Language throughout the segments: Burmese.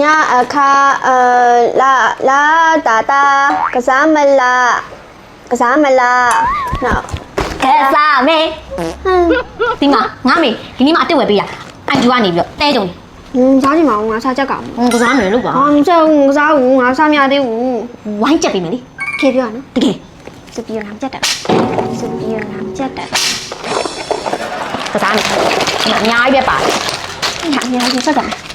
ညအခါအလာလာတာတာကစားမလားကစားမလားနော်ကဲစားမေးဟမ်ဒီမှာငါမေဒီနေ့မှအတက်ဝယ်ပေးတာအိုင်ဂျူကနေပြီးတော့တဲကြုံဟင်းစားကြည့်မအောင်ငါစားချက်ကအောင်ဟွန်းကစားမယ်လို့ပါဟာမစားဘူးမစားဘူးငါစားမရသေးဘူးဝိုင်းချက်ပေးမယ်လေခေပြောရနော်တကယ်စပီယိုနာမချက်တယ်စပီယိုနာမချက်တယ်ကစားမယ်ဒီမှာအများကြီးပဲပါတယ်ညညညစက်ကြမယ်ကန်ငါလေးထိုးလိုက်မယ်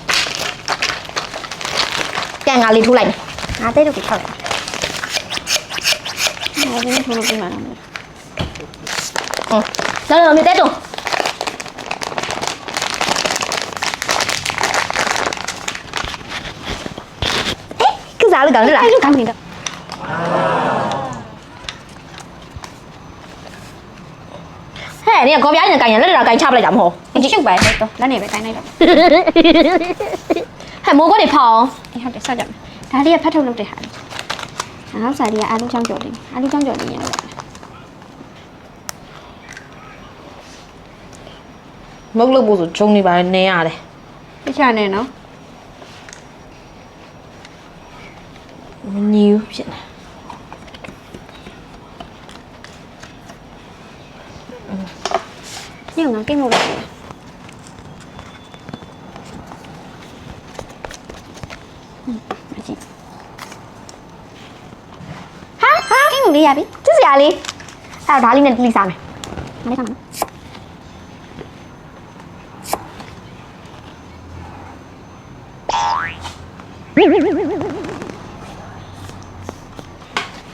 ငါတိတ်တော့ကိုထောက်တယ်ငါဒီနေ့ထိုးလို့ပြင်မှာတော့ဟွန်းလောလောမေတဲကြုံကစားလို့ကောင်းလားအဲ့လိုကောင်းနေတော့ဟဲ့နေကော်ပြားနဲ့ကန်ရလက်လက်ကန်ချပလိုက်တာမဟုတ်ရှုပ်ပါလေတော့လက်နေပဲကိုင်းလိုက်တော့ ဟဲ့မိုးကောတွေဖောင်းအေးဟုတ်တယ်စက်ကြမယ်ဒါလေးကဖတ်ထုတ်လုပ်တဲ့ဟာလေးနောက်စားလေးကအာလူချောင်းကြော်လေးအာလူချောင်းကြော်လေးရတော့မုတ်လို့ပို့ဆိုဂျုံနေပါနေရတယ်ပြချနေနော်မညူးဖြစ်နေညငါကိတ်မို့လိုက်တယ်အကြည့် ဟာဟာကိတ်မို့လေးရပြီသူစရာလေးအဲ့တော့ဒါလေးနဲ့လိစားမယ်လေးကမနော်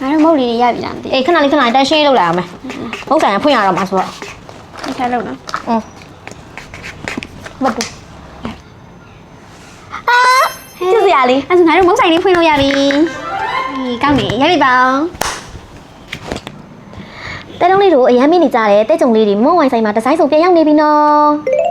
ငါတို့မုတ်လေးတွေရပြီလားမသိအေးခဏလေးခဏလေးတန်းရှင်းလုပ်လိုက်အောင်မယ်မဟုတ်ဆိုင်ကဖွင့်ရတော့မှာဆိုတော့ဘူးဆက်လို့နော်อืมမတူသူစရာ လေးအဲ့ဒါငါတို့မုတ်ဆိုင်လေးဖွင့်လို့ရပြီဒီကောင်းနေရပြီပါအောင်တဲတုံးလေးတို့အရမ်းမင်းနေကြတယ်တဲကြုံလေးတွေမွန်ဝိုင်ဆိုင်မှာဒီဇိုင်းစုံပြန်ရောက်နေပြီနော်